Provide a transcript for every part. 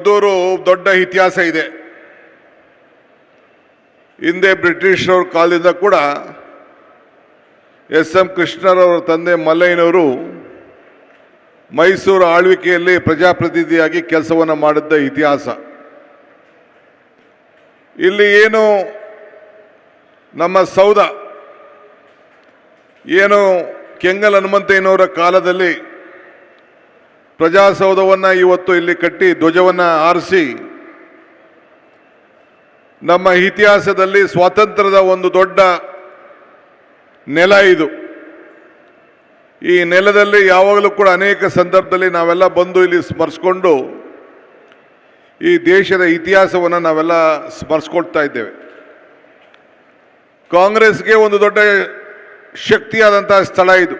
ಮದ್ದೂರು ದೊಡ್ಡ ಇತಿಹಾಸ ಇದೆ. ಹಿಂದೆ ಬ್ರಿಟಿಷರವ್ರ ಕಾಲದಿಂದ ಕೂಡ ಎಸ್ ಎಂ ಕೃಷ್ಣರವರ ತಂದೆ ಮಲ್ಲಯ್ಯನವರು ಮೈಸೂರು ಆಳ್ವಿಕೆಯಲ್ಲಿ ಪ್ರಜಾಪ್ರತಿನಿಧಿಯಾಗಿ ಕೆಲಸವನ್ನು ಮಾಡಿದ್ದ ಇತಿಹಾಸ. ಇಲ್ಲಿ ಏನು ನಮ್ಮ ಸೌಧ, ಏನು ಕೆಂಗಲ್ ಹನುಮಂತಯ್ಯನವರ ಕಾಲದಲ್ಲಿ ಪ್ರಜಾಸೌಧವನ್ನು ಇವತ್ತು ಇಲ್ಲಿ ಕಟ್ಟಿ ಧ್ವಜವನ್ನು ಆರಿಸಿ ನಮ್ಮ ಇತಿಹಾಸದಲ್ಲಿ ಸ್ವಾತಂತ್ರ್ಯದ ಒಂದು ದೊಡ್ಡ ನೆಲ ಇದು. ಈ ನೆಲದಲ್ಲಿ ಯಾವಾಗಲೂ ಕೂಡ ಅನೇಕ ಸಂದರ್ಭದಲ್ಲಿ ನಾವೆಲ್ಲ ಬಂದು ಇಲ್ಲಿ ಸ್ಮರಿಸ್ಕೊಂಡು ಈ ದೇಶದ ಇತಿಹಾಸವನ್ನು ನಾವೆಲ್ಲ ಸ್ಮರಿಸ್ಕೊಳ್ತಾ ಇದ್ದೇವೆ. ಕಾಂಗ್ರೆಸ್ಗೆ ಒಂದು ದೊಡ್ಡ ಶಕ್ತಿಯಾದಂಥ ಸ್ಥಳ ಇದು.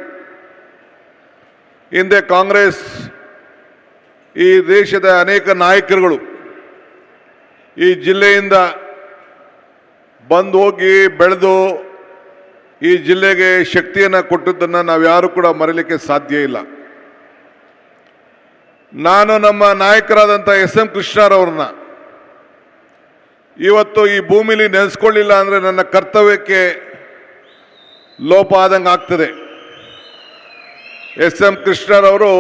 ಹಿಂದೆ ಕಾಂಗ್ರೆಸ್ ಈ ದೇಶದ ಅನೇಕ ನಾಯಕರುಗಳು ಈ ಜಿಲ್ಲೆಯಿಂದ ಬಂದು ಹೋಗಿ ಬೆಳೆದು ಈ ಜಿಲ್ಲೆಗೆ ಶಕ್ತಿಯನ್ನು ಕೊಟ್ಟದ್ದನ್ನು ನಾವು ಯಾರು ಕೂಡ ಮರೀಲಿಕ್ಕೆ ಸಾಧ್ಯ ಇಲ್ಲ. ನಾನು ನಮ್ಮ ನಾಯಕರಾದಂಥ ಎಸ್ ಎಂ ಕೃಷ್ಣರವ್ರನ್ನ ಇವತ್ತು ಈ ಭೂಮಿಲಿ ನೆನೆಸ್ಕೊಳ್ಳಿಲ್ಲ ಅಂದರೆ ನನ್ನ ಕರ್ತವ್ಯಕ್ಕೆ ಲೋಪ ಆದಂಗೆ ಆಗ್ತದೆ. ಎಸ್ ಎಂ ಕೃಷ್ಣರವರು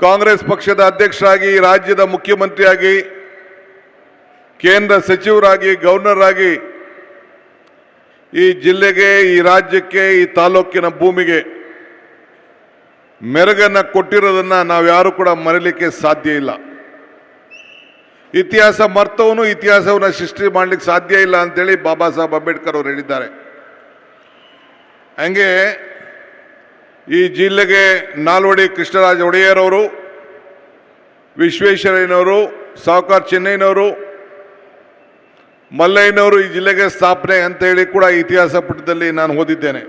ಕಾಂಗ್ರೆಸ್ ಪಕ್ಷದ ಅಧ್ಯಕ್ಷರಾಗಿ, ರಾಜ್ಯದ ಮುಖ್ಯಮಂತ್ರಿಯಾಗಿ, ಕೇಂದ್ರ ಸಚಿವರಾಗಿ ಗವರ್ನರ್ ಆಗಿ ಈ ಜಿಲ್ಲೆಗೆ, ಈ ರಾಜ್ಯಕ್ಕೆ, ಈ ತಾಲೂಕಿನ ಭೂಮಿಗೆ ಮೆರುಗನ್ನು ಕೊಟ್ಟಿರೋದನ್ನ ನಾವು ಯಾರು ಕೂಡ ಮರೀಲಿಕ್ಕೆ ಸಾಧ್ಯ ಇಲ್ಲ. ಇತಿಹಾಸ ಮರ್ತವನು, ಇತಿಹಾಸವನ್ನು ಸೃಷ್ಟಿ ಮಾಡಲಿಕ್ಕೆ ಸಾಧ್ಯ ಇಲ್ಲ ಅಂತೇಳಿ ಬಾಬಾ ಸಾಹೇಬ್ ಅಂಬೇಡ್ಕರ್ ಅವರು ಹೇಳಿದ್ದಾರೆ. ಹಂಗೆ ಈ ಜಿಲ್ಲೆಗೆ ನಾಲ್ವಡಿ ಕೃಷ್ಣರಾಜ ಒಡೆಯರವರು, ವಿಶ್ವೇಶ್ವರಯ್ಯನವರು, ಸಾವುಕಾರ್ ಚೆನ್ನೈನವರು ಮಲ್ಲಯ್ಯನವರು ಈ ಜಿಲ್ಲೆಗೆ ಸ್ಥಾಪನೆ ಅಂತ ಹೇಳಿ ಕೂಡ ಇತಿಹಾಸ ಪುಟದಲ್ಲಿ ನಾನು ಓದಿದ್ದೇನೆ.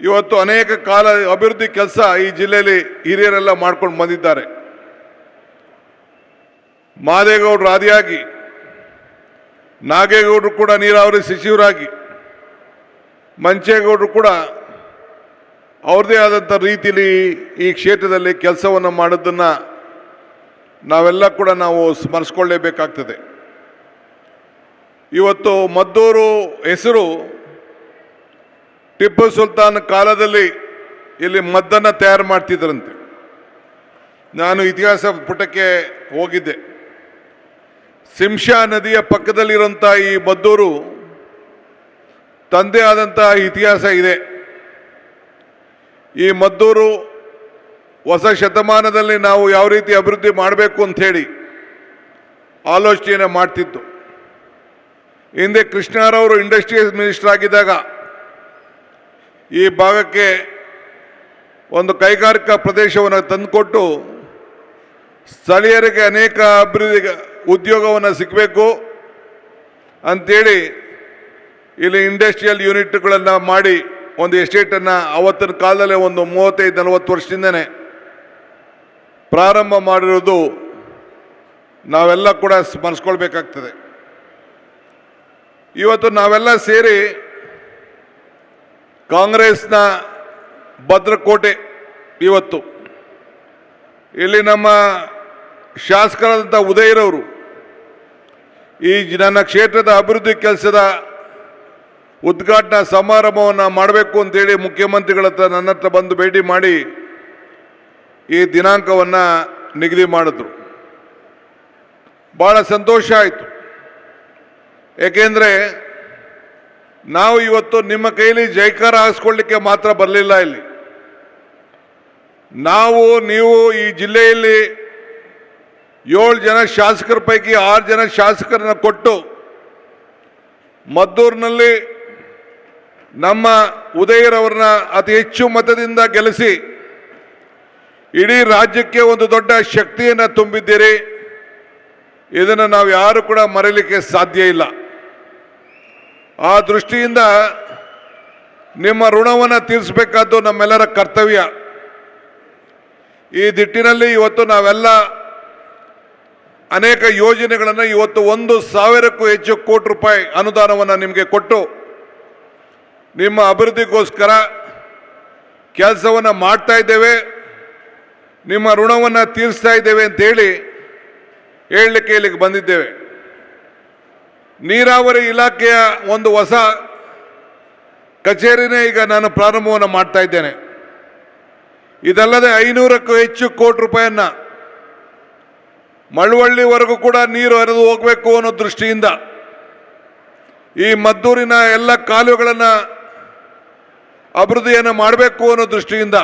ಇವತ್ತು ಅನೇಕ ಕಾಲ ಅಭಿವೃದ್ಧಿ ಕೆಲಸ ಈ ಜಿಲ್ಲೆಯಲ್ಲಿ ಹಿರಿಯರೆಲ್ಲ ಮಾಡ್ಕೊಂಡು ಬಂದಿದ್ದಾರೆ. ಮಾದೇಗೌಡರು ಆದಿಯಾಗಿ, ನಾಗೇಗೌಡರು ಕೂಡ ನೀರಾವರಿ ಸಚಿವರಾಗಿ, ಮಂಚೇಗೌಡರು ಕೂಡ ಅವ್ರದ್ದೇ ಆದಂಥ ರೀತಿಯಲ್ಲಿ ಈ ಕ್ಷೇತ್ರದಲ್ಲಿ ಕೆಲಸವನ್ನು ಮಾಡೋದನ್ನು ನಾವೆಲ್ಲ ಕೂಡ ನಾವು ಸ್ಮರಿಸ್ಕೊಳ್ಳೇಬೇಕಾಗ್ತದೆ. ಇವತ್ತು ಮದ್ದೂರು ಹೆಸರು ಟಿಪ್ಪು ಸುಲ್ತಾನ್ ಕಾಲದಲ್ಲಿ ಇಲ್ಲಿ ಮದ್ದನ್ನು ತಯಾರು ಮಾಡ್ತಿದ್ರಂತೆ. ನಾನು ಇತಿಹಾಸ ಪುಟಕ್ಕೆ ಹೋಗಿದ್ದೆ. ಸಿಂಶಾ ನದಿಯ ಪಕ್ಕದಲ್ಲಿರುವಂಥ ಈ ಮದ್ದೂರು ತಂದೆ ಆದಂಥ ಇತಿಹಾಸ ಇದೆ. ಈ ಮದ್ದೂರು ಹೊಸ ಶತಮಾನದಲ್ಲಿ ನಾವು ಯಾವ ರೀತಿ ಅಭಿವೃದ್ಧಿ ಮಾಡಬೇಕು ಅಂತ ಹೇಳಿ ಆಲೋಚನೆಯನ್ನು ಮಾಡ್ತಿದ್ದು. ಹಿಂದೆ ಕೃಷ್ಣರವರು ಇಂಡಸ್ಟ್ರೀಸ್ ಮಿನಿಸ್ಟರ್ ಆಗಿದ್ದಾಗ ಈ ಭಾಗಕ್ಕೆ ಒಂದು ಕೈಗಾರಿಕಾ ಪ್ರದೇಶವನ್ನು ತಂದುಕೊಟ್ಟು ಸ್ಥಳೀಯರಿಗೆ ಅನೇಕ ಅಭಿವೃದ್ಧಿ ಉದ್ಯೋಗವನ್ನು ಸಿಗಬೇಕು ಅಂಥೇಳಿ ಇಲ್ಲಿ ಇಂಡಸ್ಟ್ರಿಯಲ್ ಯೂನಿಟ್ಗಳನ್ನು ಮಾಡಿ ಒಂದು ಎಸ್ಟೇಟನ್ನು ಅವತ್ತಿನ ಕಾಲದಲ್ಲೇ ಒಂದು ಮೂವತ್ತೈದು, ನಲವತ್ತು ವರ್ಷದಿಂದನೇ ಪ್ರಾರಂಭ ಮಾಡಿರೋದು ನಾವೆಲ್ಲ ಕೂಡ ಸ್ಮರಿಸ್ಕೊಳ್ಬೇಕಾಗ್ತದೆ ಇವತ್ತು ನಾವೆಲ್ಲ ಸೇರಿ ಕಾಂಗ್ರೆಸ್ನ ಭದ್ರಕೋಟೆ ಇವತ್ತು. ಇಲ್ಲಿ ನಮ್ಮ ಶಾಸಕರಾದಂಥ ಉದಯರವರು ಈ ನನ್ನ ಕ್ಷೇತ್ರದ ಅಭಿವೃದ್ಧಿ ಕೆಲಸದ ಉದ್ಘಾಟನಾ ಸಮಾರಂಭವನ್ನು ಮಾಡಬೇಕು ಅಂತೇಳಿ ಮುಖ್ಯಮಂತ್ರಿಗಳ ಹತ್ರ ನನ್ನ ಹತ್ರ ಬಂದು ಭೇಟಿ ಮಾಡಿ ಈ ದಿನಾಂಕವನ್ನು ನಿಗದಿ ಮಾಡಿದ್ರು. ಭಾಳ ಸಂತೋಷ ಆಯಿತು. ಏಕೆಂದರೆ ನಾವು ಇವತ್ತು ನಿಮ್ಮ ಕೈಲಿ ಜೈಕಾರ ಹಾಸ್ಕೊಳ್ಳಿಕ್ಕೆ ಮಾತ್ರ ಬರಲಿಲ್ಲ ಇಲ್ಲಿ. ನಾವು, ನೀವು ಈ ಜಿಲ್ಲೆಯಲ್ಲಿ ಏಳು ಜನ ಶಾಸಕರ ಪೈಕಿ ಆರು ಜನ ಶಾಸಕರನ್ನ ಕೊಟ್ಟು ಮದ್ದೂರಿನಲ್ಲಿ ನಮ್ಮ ಉದಯರವ್ರನ್ನ ಅತಿ ಹೆಚ್ಚು ಮತದಿಂದ ಗೆಲ್ಲಿಸಿ ಇಡೀ ರಾಜ್ಯಕ್ಕೆ ಒಂದು ದೊಡ್ಡ ಶಕ್ತಿಯನ್ನು ತುಂಬಿದ್ದೀರಿ. ಇದನ್ನು ನಾವು ಯಾರು ಕೂಡ ಮರೀಲಿಕ್ಕೆ ಸಾಧ್ಯ ಇಲ್ಲ. ಆ ದೃಷ್ಟಿಯಿಂದ ನಿಮ್ಮ ಋಣವನ್ನು ತೀರಿಸಬೇಕಾದ್ದು ನಮ್ಮೆಲ್ಲರ ಕರ್ತವ್ಯ. ಈ ದಿಟ್ಟಿನಲ್ಲಿ ಇವತ್ತು ನಾವೆಲ್ಲ ಅನೇಕ ಯೋಜನೆಗಳನ್ನು ಇವತ್ತು ಒಂದು ಸಾವಿರಕ್ಕೂ ಹೆಚ್ಚು ಕೋಟಿ ರೂಪಾಯಿ ಅನುದಾನವನ್ನು ನಿಮಗೆ ಕೊಟ್ಟು ನಿಮ್ಮ ಅಭಿವೃದ್ಧಿಗೋಸ್ಕರ ಕೆಲಸವನ್ನು ಮಾಡ್ತಾ ಇದ್ದೇವೆ, ನಿಮ್ಮ ಋಣವನ್ನು ತೀರಿಸ್ತಾ ಇದ್ದೇವೆ ಅಂತೇಳಿ ಹೇಳಲಿಕ್ಕೆ ಇಲ್ಲಿಗೆ ಬಂದಿದ್ದೇವೆ. ನೀರಾವರಿ ಇಲಾಖೆಯ ಒಂದು ಹೊಸ ಕಚೇರಿನೇ ಈಗ ನಾನು ಪ್ರಾರಂಭವನ್ನು ಮಾಡ್ತಾ ಇದ್ದೇನೆ. ಇದಲ್ಲದೆ ಐನೂರಕ್ಕೂ ಹೆಚ್ಚು ಕೋಟಿ ರೂಪಾಯಿಯನ್ನು ಮಳವಳ್ಳಿವರೆಗೂ ಕೂಡ ನೀರು ಹರಿದು ಹೋಗಬೇಕು ಅನ್ನೋ ದೃಷ್ಟಿಯಿಂದ ಈ ಮದ್ದೂರಿನ ಎಲ್ಲ ಕಾಲುವೆಗಳನ್ನು ಅಭಿವೃದ್ಧಿಯನ್ನು ಮಾಡಬೇಕು ಅನ್ನೋ ದೃಷ್ಟಿಯಿಂದ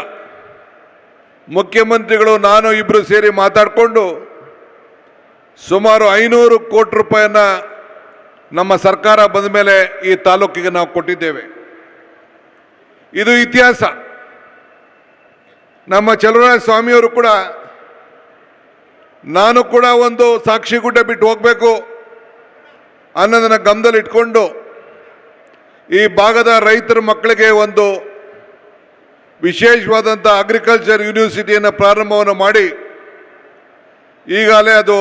ಮುಖ್ಯಮಂತ್ರಿಗಳು, ನಾನು ಇಬ್ಬರು ಸೇರಿ ಮಾತಾಡಿಕೊಂಡು ಸುಮಾರು ಐನೂರು ಕೋಟಿ ರೂಪಾಯಿಯನ್ನು ನಮ್ಮ ಸರ್ಕಾರ ಬಂದ ಮೇಲೆ ಈ ತಾಲೂಕಿಗೆ ನಾವು ಕೊಟ್ಟಿದ್ದೇವೆ. ಇದು ಇತಿಹಾಸ. ನಮ್ಮ ಚಲುವರಾಯ ಸ್ವಾಮಿಯವರು ಕೂಡ, ನಾನು ಕೂಡ ಒಂದು ಸಾಕ್ಷಿಗುಡ್ಡ ಬಿಟ್ಟು ಹೋಗಬೇಕು ಅನ್ನೋದನ್ನು ಗಮನದಲ್ಲಿ ಇಟ್ಕೊಂಡು ಈ ಭಾಗದ ರೈತರ ಮಕ್ಕಳಿಗೆ ಒಂದು ವಿಶೇಷವಾದಂಥ ಅಗ್ರಿಕಲ್ಚರ್ ಯೂನಿವರ್ಸಿಟಿಯನ್ನು ಪ್ರಾರಂಭವನ್ನು ಮಾಡಿ, ಈಗಾಗಲೇ ಅದು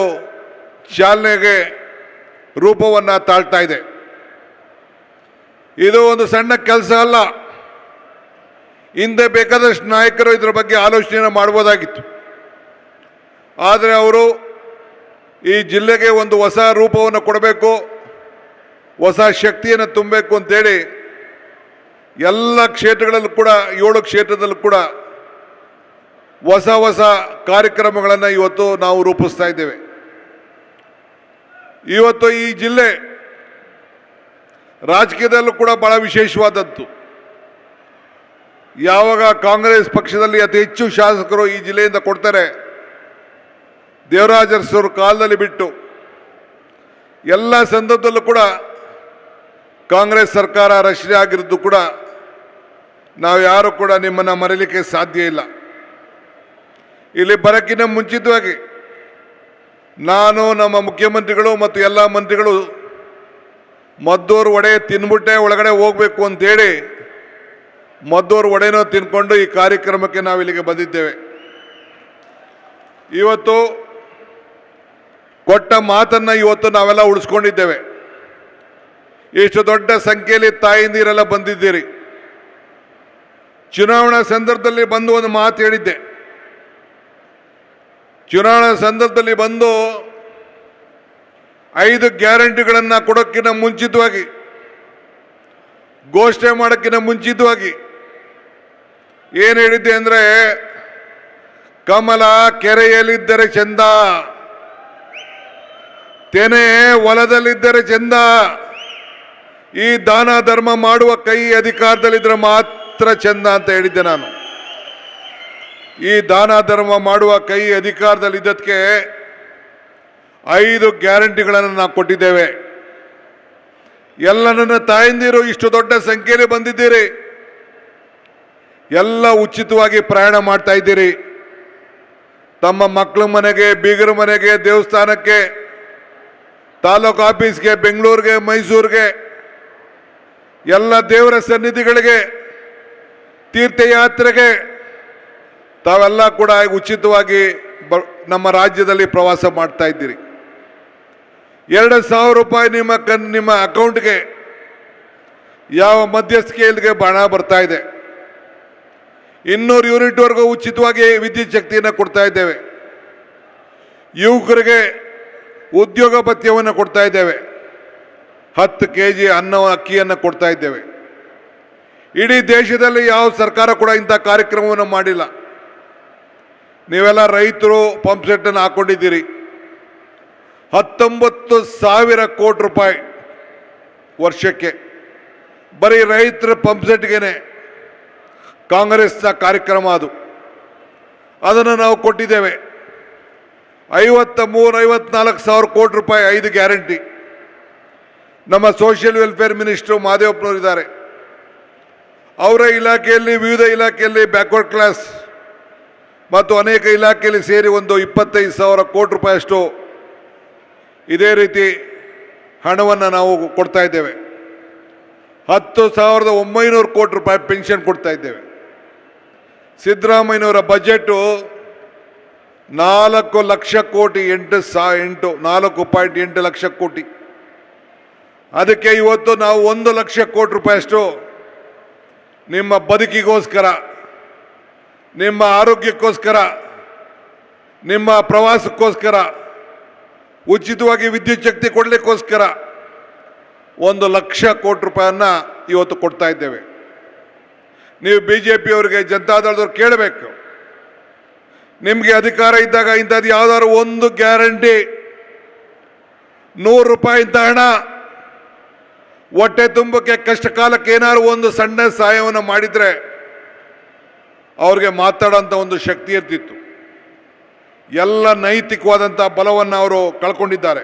ಚಾಲನೆಗೆ ರೂಪವನ್ನು ತಾಳ್ತಾ ಇದೆ. ಇದು ಒಂದು ಸಣ್ಣ ಕೆಲಸ ಅಲ್ಲ. ಹಿಂದೆ ಬೇಕಾದಷ್ಟು ನಾಯಕರು ಇದರ ಬಗ್ಗೆ ಆಲೋಚನೆಯನ್ನು ಮಾಡ್ಬೋದಾಗಿತ್ತು. ಆದರೆ ಅವರು ಈ ಜಿಲ್ಲೆಗೆ ಒಂದು ಹೊಸ ರೂಪವನ್ನು ಕೊಡಬೇಕು. ಹೊಸ ಶಕ್ತಿಯನ್ನು ತುಂಬಬೇಕು ಅಂತೇಳಿ ಎಲ್ಲ ಕ್ಷೇತ್ರಗಳಲ್ಲೂ ಕೂಡ, ಏಳು ಕ್ಷೇತ್ರದಲ್ಲೂ ಕೂಡ ಹೊಸ ಹೊಸ ಕಾರ್ಯಕ್ರಮಗಳನ್ನು ಇವತ್ತು ನಾವು ರೂಪಿಸ್ತಾ ಇದ್ದೇವೆ. ಇವತ್ತು ಈ ಜಿಲ್ಲೆ ರಾಜಕೀಯದಲ್ಲೂ ಕೂಡ ಬಹಳ ವಿಶೇಷವಾದದ್ದು. ಯಾವಾಗ ಕಾಂಗ್ರೆಸ್ ಪಕ್ಷದಲ್ಲಿ ಅತಿ ಹೆಚ್ಚು ಶಾಸಕರು ಈ ಜಿಲ್ಲೆಯಿಂದ ಕೊಡ್ತಾರೆ, ದೇವರಾಜರ್ಸರು ಕಾಲದಲ್ಲಿ ಬಿಟ್ಟು, ಎಲ್ಲ ಸಂದರ್ಭದಲ್ಲೂ ಕೂಡ ಕಾಂಗ್ರೆಸ್ ಸರ್ಕಾರ ರಚನೆ ಆಗಿರೋದು ಕೂಡ ನಾವು ಯಾರು ಕೂಡ ನಿಮ್ಮನ್ನು ಮರೀಲಿಕ್ಕೆ ಸಾಧ್ಯ ಇಲ್ಲ. ಇಲ್ಲಿ ಬರೋಕ್ಕಿಂತ ಮುಂಚಿತವಾಗಿ ನಾನು ನಮ್ಮ ಮುಖ್ಯಮಂತ್ರಿಗಳು ಮತ್ತು ಎಲ್ಲ ಮಂತ್ರಿಗಳು ಮದ್ದೂರು ವಡೆ ತಿನ್ಬಿಟ್ಟೆ, ಒಳಗಡೆ ಹೋಗಬೇಕು ಅಂತೇಳಿ ಮದ್ದೂರು ಒಡೆನೋ ತಿನ್ಕೊಂಡು ಈ ಕಾರ್ಯಕ್ರಮಕ್ಕೆ ನಾವು ಇಲ್ಲಿಗೆ ಬಂದಿದ್ದೇವೆ. ಇವತ್ತು ಕೊಟ್ಟ ಮಾತನ್ನು ಇವತ್ತು ನಾವೆಲ್ಲ ಉಳಿಸ್ಕೊಂಡಿದ್ದೇವೆ. ಇಷ್ಟು ದೊಡ್ಡ ಸಂಖ್ಯೆಯಲ್ಲಿ ತಾಯಿಂದಿರೆಲ್ಲ ಬಂದಿದ್ದೀರಿ. ಚುನಾವಣಾ ಸಂದರ್ಭದಲ್ಲಿ ಬಂದು ಒಂದು ಮಾತು ಹೇಳಿದ್ದೆ. ಚುನಾವಣಾ ಸಂದರ್ಭದಲ್ಲಿ ಬಂದು ಐದು ಗ್ಯಾರಂಟಿಗಳನ್ನು ಕೊಡೋಕ್ಕಿಂತ ಮುಂಚಿತವಾಗಿ, ಘೋಷಣೆ ಮಾಡೋಕ್ಕಿಂತ ಮುಂಚಿತವಾಗಿ ಏನು ಹೇಳಿದ್ದೆ ಅಂದರೆ, ಕಮಲ ಕೆರೆಯಲ್ಲಿದ್ದರೆ ಚಂದ, ತೆನೆ ಹೊಲದಲ್ಲಿದ್ದರೆ ಚಂದ ಈ ದಾನ ಧರ್ಮ ಮಾಡುವ ಕೈ ಅಧಿಕಾರದಲ್ಲಿದ್ದರೆ ಮಾತ್ರ ಚಂದ ಅಂತ ಹೇಳಿದ್ದೆ ನಾನು. ಈ ದಾನ ಧರ್ಮ ಮಾಡುವ ಕೈ ಅಧಿಕಾರದಲ್ಲಿದ್ದದಕ್ಕೆ ಐದು ಗ್ಯಾರಂಟಿಗಳನ್ನು ನಾವು ಕೊಟ್ಟಿದ್ದೇವೆ. ಎಲ್ಲ ನನ್ನ ತಾಯಂದಿರು ಇಷ್ಟು ದೊಡ್ಡ ಸಂಖ್ಯೆಯಲ್ಲಿ ಬಂದಿದ್ದೀರಿ. ಎಲ್ಲ ಉಚಿತವಾಗಿ ಪ್ರಯಾಣ ಮಾಡ್ತಾ ಇದ್ದೀರಿ. ತಮ್ಮ ಮಕ್ಕಳ ಮನೆಗೆ, ಬೀಗರ ಮನೆಗೆ, ದೇವಸ್ಥಾನಕ್ಕೆ, ತಾಲೂಕು ಆಫೀಸ್ಗೆ, ಬೆಂಗಳೂರಿಗೆ, ಮೈಸೂರಿಗೆ ಎಲ್ಲ ದೇವರ ಸನ್ನಿಧಿಗಳಿಗೆ ತೀರ್ಥಯಾತ್ರೆಗೆ ತಾವೆಲ್ಲ ಕೂಡ ಉಚಿತವಾಗಿ ಬ ನಮ್ಮ ರಾಜ್ಯದಲ್ಲಿ ಪ್ರವಾಸ ಮಾಡ್ತಾ ಇದ್ದೀರಿ. ಎರಡು ಸಾವಿರ ರೂಪಾಯಿ ನಿಮ್ಮ ಕನ್, ನಿಮ್ಮ ಅಕೌಂಟ್ಗೆ ಯಾವ ಮಧ್ಯಸ್ಥಿಕೆಯಲ್ಲಿಗೆ ಹಣ ಬರ್ತಾ ಇದೆ. ಇನ್ನೂರು ಯೂನಿಟ್ವರೆಗೂ ಉಚಿತವಾಗಿ ವಿದ್ಯುತ್ ಶಕ್ತಿಯನ್ನು ಕೊಡ್ತಾ ಇದ್ದೇವೆ. ಯುವಕರಿಗೆ ಉದ್ಯೋಗ ಭತ್ಯವನ್ನು ಕೊಡ್ತಾ ಇದ್ದೇವೆ. ಹತ್ತು ಕೆ ಜಿ ಅನ್ನ ಅಕ್ಕಿಯನ್ನು ಕೊಡ್ತಾ ಇದ್ದೇವೆ. ಇಡೀ ದೇಶದಲ್ಲಿ ಯಾವ ಸರ್ಕಾರ ಕೂಡ ಇಂಥ ಕಾರ್ಯಕ್ರಮವನ್ನು ಮಾಡಿಲ್ಲ. ನೀವೆಲ್ಲ ರೈತರು ಪಂಪ್ ಸೆಟ್ಟನ್ನು ಹಾಕೊಂಡಿದ್ದೀರಿ. ಹತ್ತೊಂಬತ್ತು ಸಾವಿರ ಕೋಟಿ ರೂಪಾಯಿ ವರ್ಷಕ್ಕೆ. ಬರೀ ರೈತರ ಪಂಪ್ ಸೆಟ್ಗೆನೆ ಕಾಂಗ್ರೆಸ್ನ ಕಾರ್ಯಕ್ರಮ ಅದು. ಅದನ್ನು ನಾವು ಕೊಟ್ಟಿದ್ದೇವೆ. ಐವತ್ತ ಮೂರು, ಐವತ್ನಾಲ್ಕು ಸಾವಿರ ಕೋಟಿ ರೂಪಾಯಿ ಐದು ಗ್ಯಾರಂಟಿ. ನಮ್ಮ ಸೋಷಿಯಲ್ ವೆಲ್ಫೇರ್ ಮಿನಿಸ್ಟ್ರು ಮಾದೇವಪ್ಪನವರು ಇದ್ದಾರೆ ಅವರ ಇಲಾಖೆಯಲ್ಲಿ ವಿವಿಧ ಇಲಾಖೆಯಲ್ಲಿ ಬ್ಯಾಕ್ವರ್ಡ್ ಕ್ಲಾಸ್ ಮತ್ತು ಅನೇಕ ಇಲಾಖೆಯಲ್ಲಿ ಸೇರಿ ಒಂದು ಇಪ್ಪತ್ತೈದು ಸಾವಿರ ಕೋಟಿ ರೂಪಾಯಿಯಷ್ಟು ಇದೇ ರೀತಿ ಹಣವನ್ನು ನಾವು ಕೊಡ್ತಾ ಇದ್ದೇವೆ. ಹತ್ತು ಸಾವಿರದ ಒಂಬೈನೂರು ಕೋಟಿ ರೂಪಾಯಿ ಪೆನ್ಷನ್ ಕೊಡ್ತಾ ಇದ್ದೇವೆ. ಸಿದ್ದರಾಮಯ್ಯನವರ ಬಜೆಟು ನಾಲ್ಕು ಲಕ್ಷ ಕೋಟಿ ಎಂಟು ಸಾ, ಎಂಟು, ನಾಲ್ಕು ಪಾಯಿಂಟ್ ಎಂಟು ಲಕ್ಷ ಕೋಟಿ. ಅದಕ್ಕೆ ಇವತ್ತು ನಾವು ಒಂದು ಲಕ್ಷ ಕೋಟಿ ರೂಪಾಯಿಯಷ್ಟು ನಿಮ್ಮ ಬದುಕಿಗೋಸ್ಕರ, ನಿಮ್ಮ ಆರೋಗ್ಯಕ್ಕೋಸ್ಕರ, ನಿಮ್ಮ ಪ್ರವಾಸಕ್ಕೋಸ್ಕರ, ಉಚಿತವಾಗಿ ವಿದ್ಯುತ್ ಶಕ್ತಿ ಕೊಡಲಿಕ್ಕೋಸ್ಕರ ಒಂದು ಲಕ್ಷ ಕೋಟಿ ರೂಪಾಯನ್ನ ಇವತ್ತು ಕೊಡ್ತಾ ಇದ್ದೇವೆ. ನೀವು ಬಿ ಜೆ ಪಿಯವರಿಗೆ ಜನತಾದಳದವ್ರು ಕೇಳಬೇಕು. ನಿಮಗೆ ಅಧಿಕಾರ ಇದ್ದಾಗ ಇಂಥದ್ದು ಯಾವುದಾದ್ರು ಒಂದು ಗ್ಯಾರಂಟಿ. ನೂರು ರೂಪಾಯಿ ಇಂಥ ಹಣ ಹೊಟ್ಟೆ ತುಂಬಕ್ಕೆ ಕಷ್ಟ ಕಾಲಕ್ಕೆ ಏನಾದ್ರು ಒಂದು ಸಣ್ಣ ಸಹಾಯವನ್ನು ಮಾಡಿದರೆ ಅವ್ರಿಗೆ ಮಾತಾಡೋಂಥ ಒಂದು ಶಕ್ತಿ ಇರ್ತಿತ್ತು ಎಲ್ಲ ನೈತಿಕವಾದಂಥ ಬಲವನ್ನು ಅವರು ಕಳ್ಕೊಂಡಿದ್ದಾರೆ.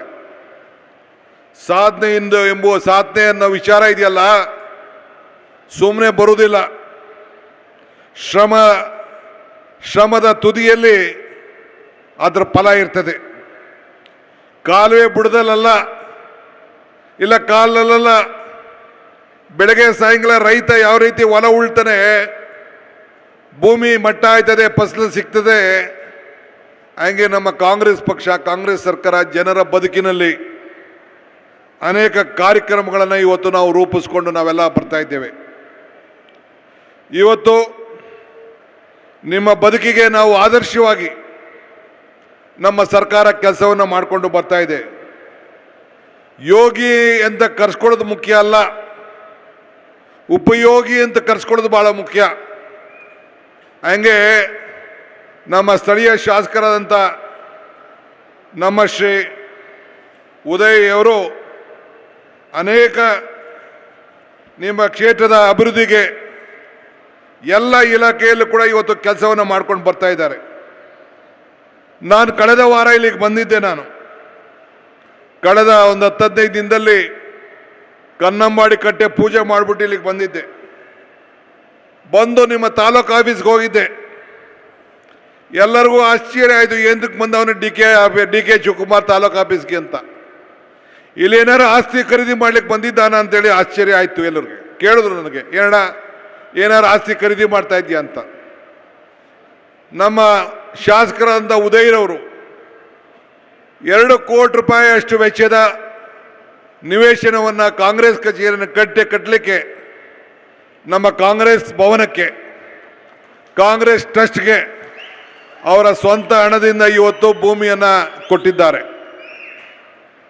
ಸಾಧನೆಯಿಂದ ಎಂಬುವ ಸಾಧನೆ ಅನ್ನೋ ವಿಚಾರ ಇದೆಯಲ್ಲ? ಸುಮ್ಮನೆ ಬರುವುದಿಲ್ಲ. ಶ್ರಮ, ಶ್ರಮದ ತುದಿಯಲ್ಲಿ ಅದರ ಫಲ ಇರ್ತದೆ. ಕಾಲುವೆ ಬುಡದಲ್ಲಲ್ಲ ಇಲ್ಲ ಕಾಲಲ್ಲ ಬೆಳಗ್ಗೆ ಸಾಯಂಕಾಲ ರೈತ ಯಾವ ರೀತಿ ಹೊಲ ಉಳ್ತಾನೆ, ಭೂಮಿ ಮಟ್ಟ ಆಯ್ತದೆ, ಫಸಲು ಸಿಗ್ತದೆ, ಹಂಗೆ ನಮ್ಮ ಕಾಂಗ್ರೆಸ್ ಪಕ್ಷ, ಕಾಂಗ್ರೆಸ್ ಸರ್ಕಾರ ಜನರ ಬದುಕಿನಲ್ಲಿ ಅನೇಕ ಕಾರ್ಯಕ್ರಮಗಳನ್ನು ಇವತ್ತು ನಾವು ರೂಪಿಸ್ಕೊಂಡು ನಾವೆಲ್ಲ ಬರ್ತಾ ಇದ್ದೇವೆ. ಇವತ್ತು ನಿಮ್ಮ ಬದುಕಿಗೆ ನಾವು ಆದರ್ಶವಾಗಿ ನಮ್ಮ ಸರ್ಕಾರ ಕೆಲಸವನ್ನು ಮಾಡಿಕೊಂಡು ಬರ್ತಾ ಇದೆ. ಯೋಗಿ ಅಂತ ಕರ್ಸ್ಕೊಳ್ಳೋದು ಮುಖ್ಯ ಅಲ್ಲ. ಉಪಯೋಗಿ ಅಂತ ಕರ್ಸ್ಕೊಳ್ಳೋದು ಬಹಳ ಮುಖ್ಯ. ಹಂಗೆ ನಮ್ಮ ಸ್ಥಳೀಯ ಶಾಸಕರಾದಂಥ ನಮ್ಮ ಶ್ರೀ ಉದಯ್ ಅವರು ಅನೇಕ ನಿಮ್ಮ ಕ್ಷೇತ್ರದ ಅಭಿವೃದ್ಧಿಗೆ ಎಲ್ಲ ಇಲಾಖೆಯಲ್ಲೂ ಕೂಡ ಇವತ್ತು ಕೆಲಸವನ್ನು ಮಾಡ್ಕೊಂಡು ಬರ್ತಾ ಇದ್ದಾರೆ. ನಾನು ಕಳೆದ ವಾರ ಇಲ್ಲಿಗೆ ಬಂದಿದ್ದೆ ನಾನು. ಕಳೆದ ಒಂದು ಹತ್ತು ಹದಿನೈದು ದಿನದಲ್ಲಿ ಕನ್ನಂಬಾಡಿ ಕಟ್ಟೆ ಪೂಜೆ ಮಾಡಿಬಿಟ್ಟು ಇಲ್ಲಿಗೆ ಬಂದಿದ್ದೆ. ಬಂದು ನಿಮ್ಮ ತಾಲೂಕು ಆಫೀಸ್ಗೆ ಹೋಗಿದ್ದೆ. ಎಲ್ಲರಿಗೂ ಆಶ್ಚರ್ಯ ಆಯಿತು ಏನಕ್ಕೆ ಬಂದವನು D K D K Shivakumar taluk ಆಫೀಸ್ಗೆ ಅಂತ. ಇಲ್ಲಿ ಏನಾರು ಆಸ್ತಿ ಖರೀದಿ ಮಾಡ್ಲಿಕ್ಕೆ ಬಂದಿದ್ದಾನ ಅಂತೇಳಿ ಆಶ್ಚರ್ಯ ಆಯಿತು ಎಲ್ಲರಿಗೆ. ಕೇಳಿದ್ರು ನನಗೆ, ಏನಣ್ಣ ಏನಾರು ಆಸ್ತಿ ಖರೀದಿ ಮಾಡ್ತಾ ಇದೆಯಾ ಅಂತ. ನಮ್ಮ ಶಾಸಕರಾದಂಥ ಉದಯರವರು ಎರಡು ಕೋಟಿ ರೂಪಾಯಿ ಅಷ್ಟು ವೆಚ್ಚದ ನಿವೇಶನವನ್ನು ಕಾಂಗ್ರೆಸ್ ಕಚೇರಿಯನ್ನು ಕಟ್ಟೆ ಕಟ್ಟಲಿಕ್ಕೆ ನಮ್ಮ ಕಾಂಗ್ರೆಸ್ ಭವನಕ್ಕೆ, ಕಾಂಗ್ರೆಸ್ ಟ್ರಸ್ಟ್ಗೆ ಅವರ ಸ್ವಂತ ಹಣದಿಂದ ಇವತ್ತು ಭೂಮಿಯನ್ನು ಕೊಟ್ಟಿದ್ದಾರೆ.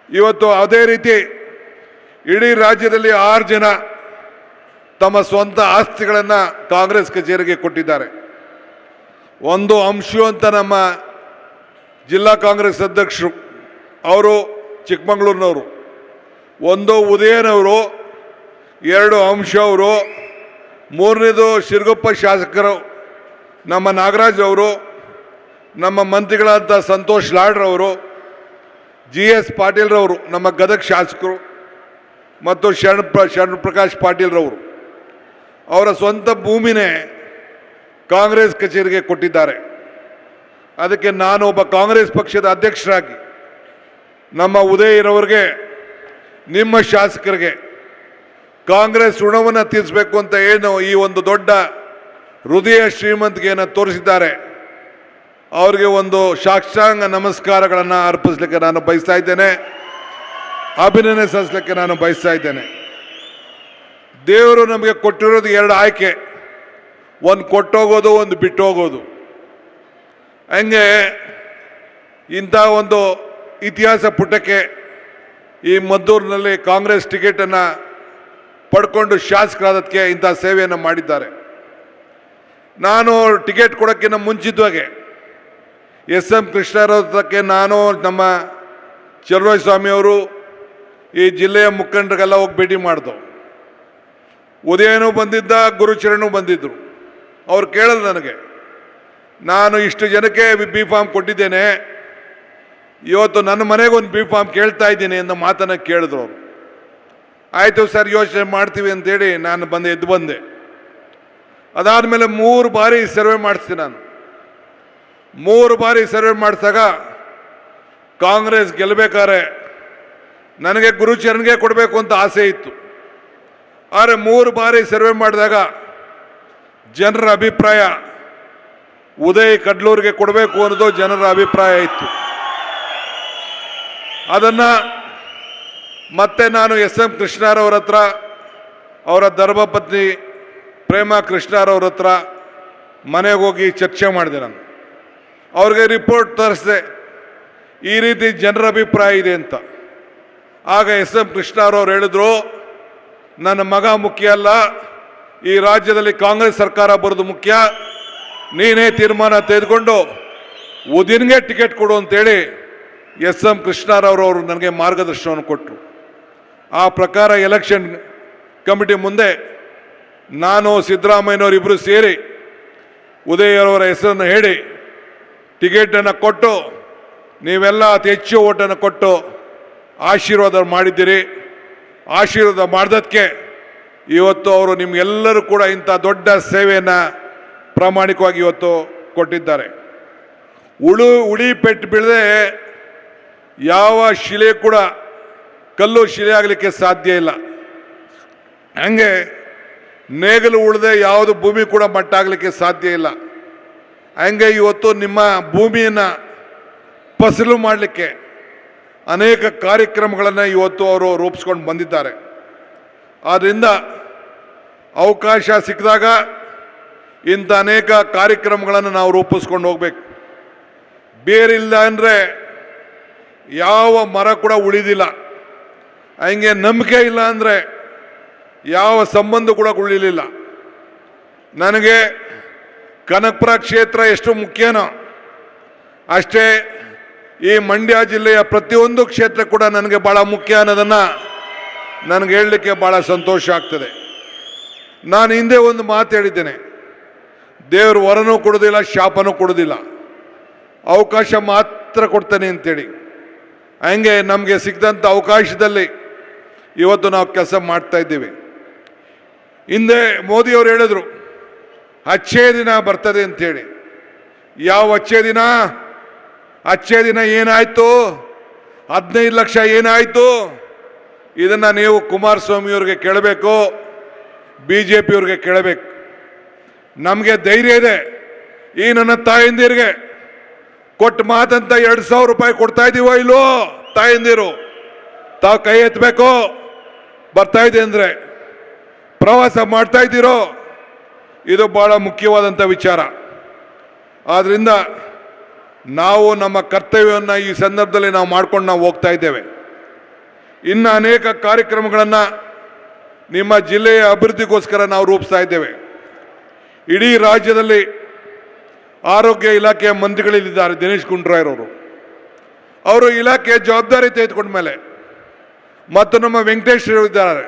ಇವತ್ತು ಅದೇ ರೀತಿ ಇಡೀ ರಾಜ್ಯದಲ್ಲಿ ಆರು ಜನ ತಮ್ಮ ಸ್ವಂತ ಆಸ್ತಿಗಳನ್ನು ಕಾಂಗ್ರೆಸ್ ಕಚೇರಿಗೆ ಕೊಟ್ಟಿದ್ದಾರೆ. ಒಂದು ಅಂಶು ಅಂತ ನಮ್ಮ ಜಿಲ್ಲಾ ಕಾಂಗ್ರೆಸ್ ಅಧ್ಯಕ್ಷರು, ಅವರು ಚಿಕ್ಕಮಗಳೂರಿನವರು. ಒಂದು ಉದಯನವರು, ಎರಡು ಅಂಶ ಅವರು ಮೂರನೇದು ಶಿರಗುಪ್ಪ ಶಾಸಕರು, ನಮ್ಮ ನಾಗರಾಜ್ ಅವರು, ನಮ್ಮ ಮಂತ್ರಿಗಳಾದ ಸಂತೋಷ್ ಲಾಡ್ರವರು ಜಿ ಎಸ್ ಪಾಟೀಲ್ರವರು ನಮ್ಮ ಗದಗ ಶಾಸಕರು ಮತ್ತು ಶರಣ ಪ್ರ ಶರಣ ಪ್ರಕಾಶ್ ಪಾಟೀಲ್ರವರು ಅವರ ಸ್ವಂತ ಭೂಮಿನೇ ಕಾಂಗ್ರೆಸ್ ಕಚೇರಿಗೆ ಕೊಟ್ಟಿದ್ದಾರೆ. ಅದಕ್ಕೆ ನಾನು ಒಬ್ಬ ಕಾಂಗ್ರೆಸ್ ಪಕ್ಷದ ಅಧ್ಯಕ್ಷರಾಗಿ ನಮ್ಮ ಉದಯರವರಿಗೆ ನಿಮ್ಮ ಶಾಸಕರಿಗೆ ಕಾಂಗ್ರೆಸ್ ಋಣವನ್ನು ತೀರಿಸಬೇಕು ಅಂತ ಏನು ಈ ಒಂದು ದೊಡ್ಡ ಹೃದಯ ಶ್ರೀಮಂತಿಗೆಯನ್ನು ತೋರಿಸಿದ್ದಾರೆ, ಅವರಿಗೆ ಒಂದು ಸಾಕ್ಷಾಂಗ ನಮಸ್ಕಾರಗಳನ್ನು ಅರ್ಪಿಸಲಿಕ್ಕೆ ನಾನು ಬಯಸ್ತಾ ಇದ್ದೇನೆ, ಅಭಿನಂದನೆ ಸಲ್ಲಿಸಲಿಕ್ಕೆ ನಾನು ಬಯಸ್ತಾ ಇದ್ದೇನೆ. ದೇವರು ನಮಗೆ ಕೊಟ್ಟಿರೋದು ಎರಡು ಆಯ್ಕೆ, ಒಂದು ಕೊಟ್ಟೋಗೋದು, ಒಂದು ಬಿಟ್ಟೋಗೋದು. ಹಂಗೆ ಇಂಥ ಒಂದು ಇತಿಹಾಸ ಪುಟಕ್ಕೆ ಈ ಮದ್ದೂರಿನಲ್ಲಿ ಕಾಂಗ್ರೆಸ್ ಟಿಕೆಟನ್ನು ಪಡ್ಕೊಂಡು ಶಾಸಕರಾದಕ್ಕೆ ಇಂಥ ಸೇವೆಯನ್ನು ಮಾಡಿದ್ದಾರೆ. ನಾನು ಟಿಕೆಟ್ ಕೊಡೋಕ್ಕಿಂತ ಮುಂಚಿತವಾಗೆ ಎಸ್ ಎಂ ಕೃಷ್ಣರಥಕ್ಕೆ ನಾನು ನಮ್ಮ ಚಲುವೈ ಸ್ವಾಮಿಯವರು ಈ ಜಿಲ್ಲೆಯ ಮುಖಂಡರಿಗೆಲ್ಲ ಹೋಗಿ ಭೇಟಿ ಮಾಡಿದವು. ಉದಯನೂ ಬಂದಿದ್ದ, ಗುರುಚರಣು ಬಂದಿದ್ದರು ಅವ್ರು ಕೇಳಿದ್ರು ನನಗೆ. ನಾನು ಇಷ್ಟು ಜನಕ್ಕೆ ಬಿ ಫಾರ್ಮ್ ಕೊಟ್ಟಿದ್ದೇನೆ. ಇವತ್ತು ನನ್ನ ಮನೆಗೆ ಒಂದು ಬಿ ಫಾರ್ಮ್ ಕೇಳ್ತಾ ಇದ್ದೀನಿ ಅಂತ ಮಾತನ್ನು ಕೇಳಿದ್ರು. ಅವರು ಆಯಿತು ಸರ್, ಯೋಚನೆ ಮಾಡ್ತೀವಿ ಅಂತೇಳಿ ನಾನು ಬಂದೆ, ಎದ್ದು ಬಂದೆ. ಅದಾದಮೇಲೆ ಮೂರು ಬಾರಿ ಸರ್ವೆ ಮಾಡಿಸ್ತೀನಿ ನಾನು. ಮೂರು ಬಾರಿ ಸರ್ವೆ ಮಾಡಿಸಿದಾಗ ಕಾಂಗ್ರೆಸ್ ಗೆಲ್ಲಬೇಕಾದ್ರೆ ನನಗೆ ಗುರುಚರಣ್ಗೆ ಕೊಡಬೇಕು ಅಂತ ಆಸೆ ಇತ್ತು. ಆದರೆ ಮೂರು ಬಾರಿ ಸರ್ವೆ ಮಾಡಿದಾಗ ಜನರ ಅಭಿಪ್ರಾಯ, ಉದಯ್ ಕಡ್ಲೂರಿಗೆ ಕೊಡಬೇಕು ಅನ್ನೋದು ಜನರ ಅಭಿಪ್ರಾಯ ಇತ್ತು. ಅದನ್ನು ಮತ್ತೆ ನಾನು ಎಸ್ ಎಂ ಕೃಷ್ಣಾರವ್ರ ಹತ್ರ, ಅವರ ಧರ್ಮಪತ್ನಿ ಪ್ರೇಮ ಕೃಷ್ಣಾರವ್ರ ಹತ್ರ ಮನೆಗೆ ಹೋಗಿ ಚರ್ಚೆ ಮಾಡಿದೆ ನಾನು. ಅವ್ರಿಗೆ ರಿಪೋರ್ಟ್ ತರಿಸಿದೆ, ಈ ರೀತಿ ಜನರ ಅಭಿಪ್ರಾಯ ಇದೆ ಅಂತ. ಆಗ ಎಸ್ ಎಂ ಕೃಷ್ಣಾರವ್ರು ಹೇಳಿದ್ರು, ನನ್ನ ಮಗ ಮುಖ್ಯ ಅಲ್ಲ, ಈ ರಾಜ್ಯದಲ್ಲಿ ಕಾಂಗ್ರೆಸ್ ಸರ್ಕಾರ ಬರೋದು ಮುಖ್ಯ, ನೀನೇ ತೀರ್ಮಾನ ತೆಗೆದುಕೊಂಡು ಉದಿನ್ಗೆ ಟಿಕೆಟ್ ಕೊಡು ಅಂತೇಳಿ ಎಸ್ ಎಂ ಕೃಷ್ಣರವರು ಅವರು ನನಗೆ ಮಾರ್ಗದರ್ಶನವನ್ನು ಕೊಟ್ಟರು. ಆ ಪ್ರಕಾರ ಎಲೆಕ್ಷನ್ ಕಮಿಟಿ ಮುಂದೆ ನಾನು, ಸಿದ್ದರಾಮಯ್ಯನವರು ಇಬ್ಬರು ಸೇರಿ ಉದಯರವರ ಹೆಸರನ್ನು ಹೇಳಿ ಟಿಕೆಟನ್ನು ಕೊಟ್ಟು, ನೀವೆಲ್ಲ ಅತಿ ಹೆಚ್ಚು ಓಟನ್ನು ಕೊಟ್ಟು ಆಶೀರ್ವಾದ ಮಾಡಿದ್ದೀರಿ. ಆಶೀರ್ವಾದ ಮಾಡಿದಕ್ಕೆ ಇವತ್ತು ಅವರು ನಿಮಗೆಲ್ಲರೂ ಕೂಡ ಇಂಥ ದೊಡ್ಡ ಸೇವೆಯನ್ನು ಪ್ರಾಮಾಣಿಕವಾಗಿ ಇವತ್ತು ಕೊಟ್ಟಿದ್ದಾರೆ. ಉಳು, ಉಳಿ ಪೆಟ್ಟು ಬೀಳದೆ ಯಾವ ಶಿಲೆ ಕೂಡ ಕಲ್ಲು ಶಿಲೆ ಆಗಲಿಕ್ಕೆ ಸಾಧ್ಯ ಇಲ್ಲ. ಹಂಗೆ ನೇಗಲು ಉಳಿದೆ ಯಾವುದು ಭೂಮಿ ಕೂಡ ಮಟ್ಟ ಆಗಲಿಕ್ಕೆ ಸಾಧ್ಯ ಇಲ್ಲ. ಹಂಗೆ ಇವತ್ತು ನಿಮ್ಮ ಭೂಮಿಯನ್ನು ಫಸಲು ಮಾಡಲಿಕ್ಕೆ ಅನೇಕ ಕಾರ್ಯಕ್ರಮಗಳನ್ನು ಇವತ್ತು ಅವರು ರೂಪಿಸ್ಕೊಂಡು ಬಂದಿದ್ದಾರೆ. ಆದ್ದರಿಂದ ಅವಕಾಶ ಸಿಕ್ಕಿದಾಗ ಇಂಥ ಅನೇಕ ಕಾರ್ಯಕ್ರಮಗಳನ್ನು ನಾವು ರೂಪಿಸ್ಕೊಂಡು ಹೋಗ್ಬೇಕು. ಬೇರಿಲ್ಲ ಅಂದರೆ ಯಾವ ಮರ ಕೂಡ ಉಳಿದಿಲ್ಲ. ಹಂಗೆ ನಂಬಿಕೆ ಇಲ್ಲ ಅಂದರೆ ಯಾವ ಸಂಬಂಧ ಕೂಡ ಉಳಿಲಿಲ್ಲ. ನನಗೆ ಕನಕಪುರ ಕ್ಷೇತ್ರ ಎಷ್ಟು ಮುಖ್ಯನೋ ಅಷ್ಟೇ ಈ ಮಂಡ್ಯ ಜಿಲ್ಲೆಯ ಪ್ರತಿಯೊಂದು ಕ್ಷೇತ್ರ ಕೂಡ ನನಗೆ ಭಾಳ ಮುಖ್ಯ ಅನ್ನೋದನ್ನು ನನಗೆ ಹೇಳಲಿಕ್ಕೆ ಭಾಳ ಸಂತೋಷ ಆಗ್ತದೆ. ನಾನು ಹಿಂದೆ ಒಂದು ಮಾತು ಹೇಳಿದ್ದೇನೆ. ದೇವರು ವರನೂ ಕೊಡೋದಿಲ್ಲ, ಶಾಪನೂ ಕೊಡೋದಿಲ್ಲ. ಅವಕಾಶ ಮಾತ್ರ ಕೊಡ್ತೇನೆ ಅಂತೇಳಿ. ಹಂಗೆ ನಮಗೆ ಸಿಕ್ಕಿದಂಥ ಅವಕಾಶದಲ್ಲಿ ಇವತ್ತು ನಾವು ಕೆಲಸ ಮಾಡ್ತಾ ಇದ್ದೀವಿ. ಹಿಂದೆ ಮೋದಿಯವರು ಹೇಳಿದ್ರು ಅಚ್ಚೇ ದಿನ ಬರ್ತದೆ ಅಂತೇಳಿ. ಯಾವ ಅಚ್ಚೇ ದಿನ? ಅಚ್ಚೇ ದಿನ ಏನಾಯ್ತು? ಹದಿನೈದು ಲಕ್ಷ ಏನಾಯ್ತು? ಇದನ್ನು ನೀವು ಕುಮಾರಸ್ವಾಮಿಯವ್ರಿಗೆ ಕೇಳಬೇಕು ಬಿ ಜೆ ಪಿಯವ್ರಿಗೆ ಕೇಳಬೇಕು. ನಮಗೆ ಧೈರ್ಯ ಇದೆ. ಈ ನನ್ನ ತಾಯಂದಿರಿಗೆ ಕೊಟ್ಟು ಮಾತಂತ ಎರಡು ಸಾವಿರ ರೂಪಾಯಿ ಕೊಡ್ತಾ ಇದೀವೋ ಇಲ್ವೋ ತಾಯಂದಿರು ತಾವು ಕೈ ಎತ್ತಬೇಕು ಬರ್ತಾ ಇದೆ ಅಂದರೆ ಪ್ರವಾಸ ಮಾಡ್ತಾ ಇದ್ದೀರೋ? ಇದು ಬಹಳ ಮುಖ್ಯವಾದಂಥ ವಿಚಾರ. ಆದ್ದರಿಂದ ನಾವು ನಮ್ಮ ಕರ್ತವ್ಯವನ್ನು ಈ ಸಂದರ್ಭದಲ್ಲಿ ನಾವು ಮಾಡ್ಕೊಂಡು ನಾವು ಹೋಗ್ತಾ ಇದ್ದೇವೆ. ಇನ್ನು ಅನೇಕ ಕಾರ್ಯಕ್ರಮಗಳನ್ನು ನಿಮ್ಮ ಜಿಲ್ಲೆಯ ಅಭಿವೃದ್ಧಿಗೋಸ್ಕರ ನಾವು ರೂಪಿಸ್ತಾ ಇದ್ದೇವೆ. ಇಡೀ ರಾಜ್ಯದಲ್ಲಿ ಆರೋಗ್ಯ ಇಲಾಖೆಯ ಮಂತ್ರಿಗಳಿದ್ದಾರೆ ದಿನೇಶ್ ಗುಂಡ್ರಾಯ್ರವರು. ಅವರು ಇಲಾಖೆಯ ಜವಾಬ್ದಾರಿ ತೆಗೆದುಕೊಂಡ ಮೇಲೆ ಮತ್ತು ನಮ್ಮ ವೆಂಕಟೇಶ್ ಇದ್ದಾರೆ,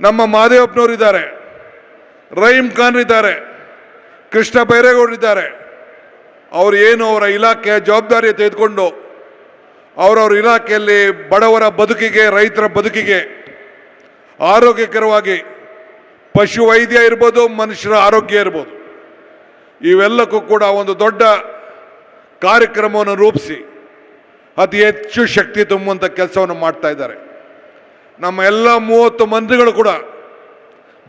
ನಮ್ಮ ಮಾದೇವಪ್ಪನವರು ಇದ್ದಾರೆ, ರಹೀಂ ಖಾನ್ ಇದ್ದಾರೆ, ಕೃಷ್ಣ ಬೈರೇಗೌಡರು ಇದ್ದಾರೆ. ಅವರು ಏನು ಅವರ ಇಲಾಖೆಯ ಜವಾಬ್ದಾರಿ ತೆಗೆದುಕೊಂಡು ಅವರವ್ರ ಇಲಾಖೆಯಲ್ಲಿ ಬಡವರ ಬದುಕಿಗೆ, ರೈತರ ಬದುಕಿಗೆ ಆರೋಗ್ಯಕರವಾಗಿ ಪಶು ವೈದ್ಯ ಇರ್ಬೋದು, ಮನುಷ್ಯರ ಆರೋಗ್ಯ ಇರ್ಬೋದು. ಇವೆಲ್ಲಕ್ಕೂ ಕೂಡ ಒಂದು ದೊಡ್ಡ ಕಾರ್ಯಕ್ರಮವನ್ನು ರೂಪಿಸಿ ಅತಿ ಹೆಚ್ಚು ಶಕ್ತಿ ತುಂಬುವಂಥ ಕೆಲಸವನ್ನು ಮಾಡ್ತಾ ಇದ್ದಾರೆ. ನಮ್ಮ ಎಲ್ಲ ಮೂವತ್ತು ಮಂತ್ರಿಗಳು ಕೂಡ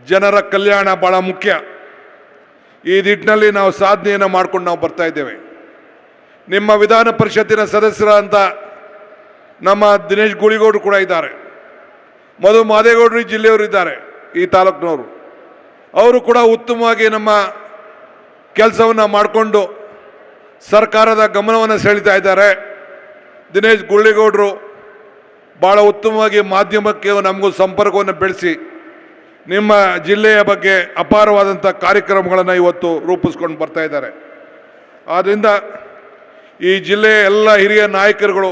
ಜನರ ಕಲ್ಯಾಣ ಭಾಳ ಮುಖ್ಯ. ಈ ನಿಟ್ಟಿನಲ್ಲಿ ನಾವು ಸಾಧನೆಯನ್ನು ಮಾಡ್ಕೊಂಡು ನಾವು ಬರ್ತಾ ಇದ್ದೇವೆ. ನಿಮ್ಮ ವಿಧಾನ ಪರಿಷತ್ತಿನ ಸದಸ್ಯರ ಅಂತ ನಮ್ಮ ದಿನೇಶ್ ಗುಳಿಗೌಡರು ಕೂಡ ಇದ್ದಾರೆ. ಮಧು ಮಾದೇಗೌಡರು ಜಿಲ್ಲೆಯವರು ಇದ್ದಾರೆ, ಈ ತಾಲೂಕಿನವರು. ಅವರು ಕೂಡ ಉತ್ತಮವಾಗಿ ನಮ್ಮ ಕೆಲಸವನ್ನು ಮಾಡಿಕೊಂಡು ಸರ್ಕಾರದ ಗಮನವನ್ನು ಸೆಳೀತಾ ಇದ್ದಾರೆ. ದಿನೇಶ್ ಗುಳ್ಳಿಗೌಡರು ಭಾಳ ಉತ್ತಮವಾಗಿ ಮಾಧ್ಯಮಕ್ಕೆ ನಮಗೂ ಸಂಪರ್ಕವನ್ನು ಬೆಳೆಸಿ, ನಿಮ್ಮ ಜಿಲ್ಲೆಯ ಬಗ್ಗೆ ಅಪಾರವಾದಂಥ ಕಾರ್ಯಕ್ರಮಗಳನ್ನು ಇವತ್ತು ರೂಪಿಸ್ಕೊಂಡು ಬರ್ತಾ ಇದ್ದಾರೆ. ಆದ್ದರಿಂದ ಈ ಜಿಲ್ಲೆಯ ಎಲ್ಲ ಹಿರಿಯ ನಾಯಕರುಗಳು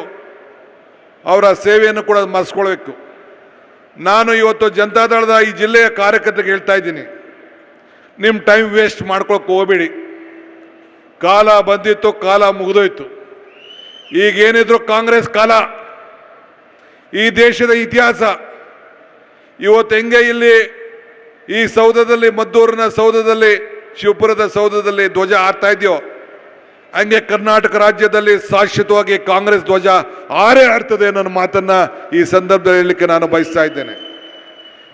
ಅವರ ಸೇವೆಯನ್ನು ಕೂಡ ಮರೆಸ್ಕೊಳ್ಬೇಕು ನಾನು ಇವತ್ತು ಜನತಾದಳದ ಈ ಜಿಲ್ಲೆಯ ಕಾರ್ಯಕರ್ತರಿಗೆ ಹೇಳ್ತಾ ಇದ್ದೀನಿ. ನಿಮ್ಮ ಟೈಮ್ ವೇಸ್ಟ್ ಮಾಡ್ಕೊಳಕ್ಕೆ ಹೋಗಬೇಡಿ. ಕಾಲ ಬಂದಿತ್ತು, ಕಾಲ ಮುಗಿದೋಯ್ತು. ಈಗೇನಿದ್ರು ಕಾಂಗ್ರೆಸ್ ಕಾಲ. ಈ ದೇಶದ ಇತಿಹಾಸ. ಇವತ್ತು ಹೆಂಗೆ ಇಲ್ಲಿ ಈ ಸೌಧದಲ್ಲಿ, ಮದ್ದೂರಿನ ಸೌಧದಲ್ಲಿ, ಶಿವಪುರದ ಸೌಧದಲ್ಲಿ ಧ್ವಜ ಆರ್ತಾ ಇದೆಯೋ, ಹಂಗೆ ಕರ್ನಾಟಕ ರಾಜ್ಯದಲ್ಲಿ ಶಾಶ್ವತವಾಗಿ ಕಾಂಗ್ರೆಸ್ ಧ್ವಜ ಆರೇ ಆಡ್ತದೆ ನನ್ನ ಮಾತನ್ನ ಈ ಸಂದರ್ಭದಲ್ಲಿ ಹೇಳಲಿಕ್ಕೆ ನಾನು ಬಯಸ್ತಾ ಇದ್ದೇನೆ.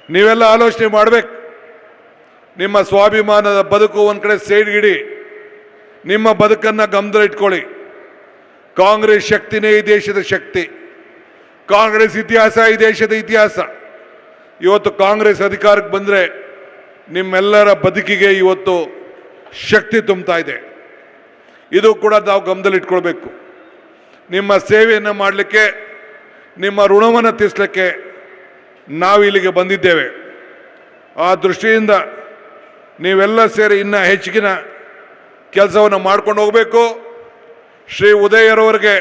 ನೀವೆಲ್ಲ ಆಲೋಚನೆ ಮಾಡಬೇಕು. ನಿಮ್ಮ ಸ್ವಾಭಿಮಾನದ ಬದುಕು ಒಂದು ಕಡೆ ಸೈಡ್ಗಿಡಿ ನಿಮ್ಮ ಬದುಕನ್ನ ಗಮನದಲ್ಲಿ ಇಟ್ಕೊಳ್ಳಿ. ಕಾಂಗ್ರೆಸ್ ಶಕ್ತಿನೇ ಈ ದೇಶದ ಶಕ್ತಿ. ಕಾಂಗ್ರೆಸ್ ಇತಿಹಾಸ ಈ ದೇಶದ ಇತಿಹಾಸ. ಇವತ್ತು ಕಾಂಗ್ರೆಸ್ ಅಧಿಕಾರಕ್ಕೆ ಬಂದರೆ ನಿಮ್ಮೆಲ್ಲರ ಬದುಕಿಗೆ ಇವತ್ತು ಶಕ್ತಿ ತುಂಬ್ತಾ ಇದೆ. ಇದು ಕೂಡ ನಾವು ಗಮನದಲ್ಲಿಟ್ಕೊಳ್ಬೇಕು ನಿಮ್ಮ ಸೇವೆಯನ್ನು ಮಾಡಲಿಕ್ಕೆ, ನಿಮ್ಮ ಋಣವನ್ನು ತೀರಿಸಲಿಕ್ಕೆ ನಾವು ಇಲ್ಲಿಗೆ ಬಂದಿದ್ದೇವೆ. ಆ ದೃಷ್ಟಿಯಿಂದ ನೀವೆಲ್ಲ ಸೇರಿ ಇನ್ನೂ ಹೆಚ್ಚಿನ ಕೆಲಸವನ್ನು ಮಾಡ್ಕೊಂಡು ಹೋಗಬೇಕು. ಶ್ರೀ ಉದಯರವರಿಗೆ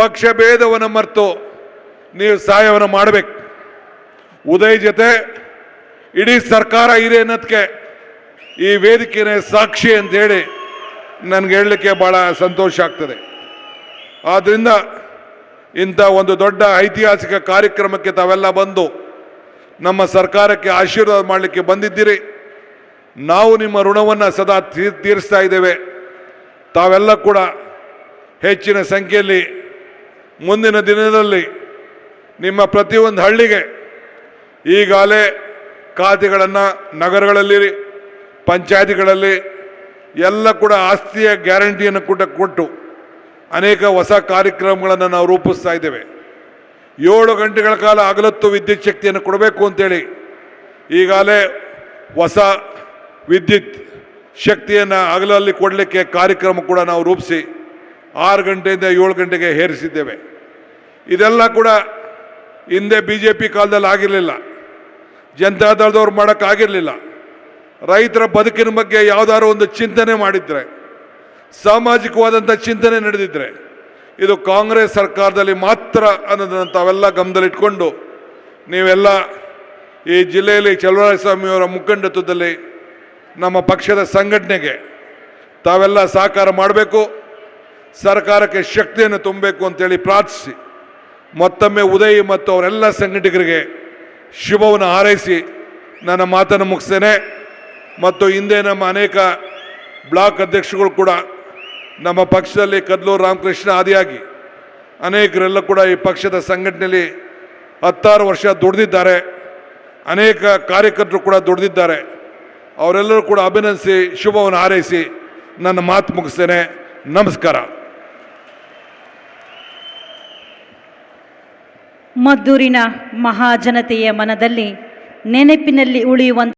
ಪಕ್ಷ ಭೇದವನ್ನು ಮರೆತು ನೀವು ಸಹಾಯವನ್ನು ಮಾಡಬೇಕು. ಉದಯ್ ಜೊತೆ ಇಡೀ ಸರ್ಕಾರ ಇದೆ ಅನ್ನೋದಕ್ಕೆ ಈ ವೇದಿಕೆನೇ ಸಾಕ್ಷಿ ಅಂತೇಳಿ ನನಗೆ ಹೇಳಲಿಕ್ಕೆ ಭಾಳ ಸಂತೋಷ ಆಗ್ತದೆ. ಆದ್ದರಿಂದ ಇಂಥ ಒಂದು ದೊಡ್ಡ ಐತಿಹಾಸಿಕ ಕಾರ್ಯಕ್ರಮಕ್ಕೆ ತಾವೆಲ್ಲ ಬಂದು ನಮ್ಮ ಸರ್ಕಾರಕ್ಕೆ ಆಶೀರ್ವಾದ ಮಾಡಲಿಕ್ಕೆ ಬಂದಿದ್ದೀರಿ. ನಾವು ನಿಮ್ಮ ಋಣವನ್ನು ಸದಾ ತೀರ್ ತೀರಿಸ್ತಾ ಇದ್ದೇವೆ. ತಾವೆಲ್ಲ ಕೂಡ ಹೆಚ್ಚಿನ ಸಂಖ್ಯೆಯಲ್ಲಿ ಮುಂದಿನ ದಿನದಲ್ಲಿ ನಿಮ್ಮ ಪ್ರತಿಯೊಂದು ಹಳ್ಳಿಗೆ ಈಗಾಗಲೇ ಖಾತೆಗಳನ್ನು ನಗರಗಳಲ್ಲಿ, ಪಂಚಾಯತಿಗಳಲ್ಲಿ ಎಲ್ಲ ಕೂಡ ಆಸ್ತಿಯ ಗ್ಯಾರಂಟಿಯನ್ನು ಕೂಡ ಕೊಟ್ಟು ಅನೇಕ ಹೊಸ ಕಾರ್ಯಕ್ರಮಗಳನ್ನು ನಾವು ರೂಪಿಸ್ತಾ ಇದ್ದೇವೆ. ಏಳು ಗಂಟೆಗಳ ಕಾಲ ಅಗಲತ್ತು ವಿದ್ಯುತ್ ಶಕ್ತಿಯನ್ನು ಕೊಡಬೇಕು ಅಂತೇಳಿ ಈಗಾಗಲೇ ಹೊಸ ವಿದ್ಯುತ್ ಶಕ್ತಿಯನ್ನು ಅಗಲಲ್ಲಿ ಕೊಡಲಿಕ್ಕೆ ಕಾರ್ಯಕ್ರಮ ಕೂಡ ನಾವು ರೂಪಿಸಿ ಆರು ಗಂಟೆಯಿಂದ ಏಳು ಗಂಟೆಗೆ ಹೇರಿಸಿದ್ದೇವೆ. ಇದೆಲ್ಲ ಕೂಡ ಹಿಂದೆ ಬಿ ಜೆ ಪಿ ಕಾಲದಲ್ಲಿ ಆಗಿರಲಿಲ್ಲ ಜನತಾದಳದವ್ರು ಮಾಡೋಕ್ಕಾಗಿರಲಿಲ್ಲ ರೈತರ ಬದುಕಿನ ಬಗ್ಗೆ ಯಾವುದಾದ್ರು ಒಂದು ಚಿಂತನೆ ಮಾಡಿದರೆ, ಸಾಮಾಜಿಕವಾದಂಥ ಚಿಂತನೆ ನಡೆದಿದ್ರೆ, ಇದು ಕಾಂಗ್ರೆಸ್ ಸರ್ಕಾರದಲ್ಲಿ ಮಾತ್ರ ಅನ್ನೋದನ್ನು ತಾವೆಲ್ಲ ಗಮನದಲ್ಲಿಟ್ಕೊಂಡು ನೀವೆಲ್ಲ ಈ ಜಿಲ್ಲೆಯಲ್ಲಿ ಚಲುವರಾಯಸ್ವಾಮಿಯವರ ಮುಖಂಡತ್ವದಲ್ಲಿ ನಮ್ಮ ಪಕ್ಷದ ಸಂಘಟನೆಗೆ ತಾವೆಲ್ಲ ಸಹಕಾರ ಮಾಡಬೇಕು, ಸರ್ಕಾರಕ್ಕೆ ಶಕ್ತಿಯನ್ನು ತುಂಬಬೇಕು ಅಂತೇಳಿ ಪ್ರಾರ್ಥಿಸಿ. ಮತ್ತೊಮ್ಮೆ ಉದಯ್ ಮತ್ತು ಅವರೆಲ್ಲ ಸಂಘಟಕರಿಗೆ ಶುಭವನ್ನು ಹಾರೈಸಿ ನನ್ನ ಮಾತನ್ನು ಮುಗಿಸ್ತೇನೆ. ಮತ್ತು ಹಿಂದೆ ನಮ್ಮ ಅನೇಕ ಬ್ಲಾಕ್ ಅಧ್ಯಕ್ಷಗಳು ಕೂಡ ನಮ್ಮ ಪಕ್ಷದಲ್ಲಿ ಕದ್ಲೂರು ರಾಮಕೃಷ್ಣ ಆದಿಯಾಗಿ ಅನೇಕರೆಲ್ಲ ಕೂಡ ಈ ಪಕ್ಷದ ಸಂಘಟನೆಯಲ್ಲಿ ಹತ್ತಾರು ವರ್ಷ ದುಡಿದಿದ್ದಾರೆ. ಅನೇಕ ಕಾರ್ಯಕರ್ತರು ಕೂಡ ದುಡಿದಿದ್ದಾರೆ. ಅವರೆಲ್ಲರೂ ಕೂಡ ಅಭಿನಂದಿಸಿ ಶುಭವನ್ನು ಹಾರೈಸಿ ನನ್ನ ಮಾತು ಮುಗಿಸ್ತೇನೆ. ನಮಸ್ಕಾರ. ಮದ್ದೂರಿನ ಮಹಾಜನತೆಯ ಮನದಲ್ಲಿ ನೆನಪಿನಲ್ಲಿ ಉಳಿಯುವಂತ